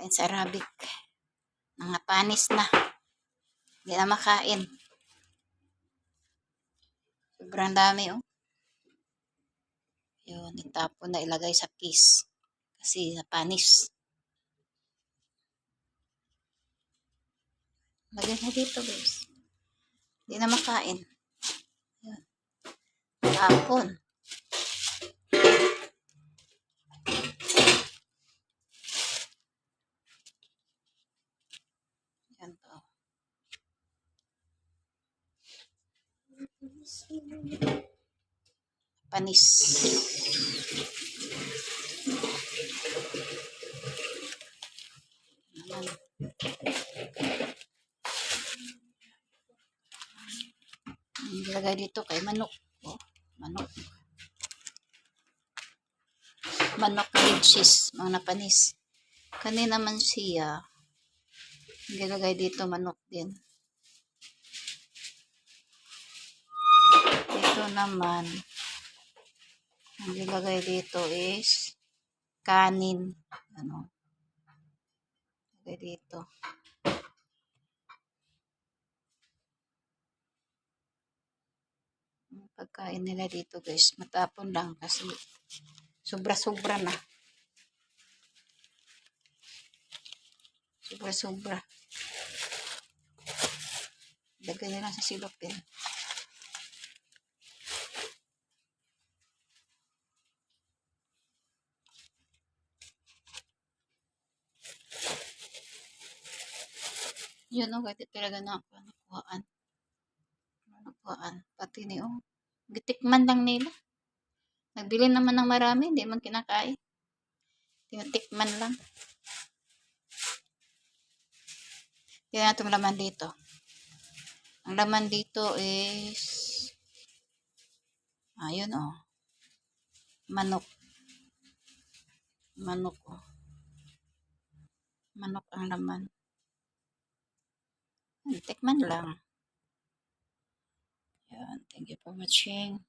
Kain sa Arabic. Mga panis na. Hindi na makain. Sobrang dami, oh. Yun, itapon na ilagay sa kiss. Kasi napanis. Lagyan na dito, guys. Hindi na makain. Yun. Tapon. Yan to. Panis. Ilagay dito kay manok. Oh, manok. Manok red cheese, mga napanis. Kanina man siya. Ilagay dito manok din. Dito naman, ang ilagay dito is kanin. Ano? Ilagay dito. Ang pagkain nila dito guys, matapon lang kasi sobra-sobra na. Sobra-sobra. Lagay nila sa silopin. Yun o, kahit talaga na ako nakuhaan. Nakuhaan. Pati ni oh. Gitikman lang nila. Nagbili naman ng marami, hindi man kinakain. Tinatikman lang. Yan na itong laman dito. Ang laman dito is ayun oh. Manok. Manok oh. Manok ang laman. Tikman lang. Yan. Thank you for watching.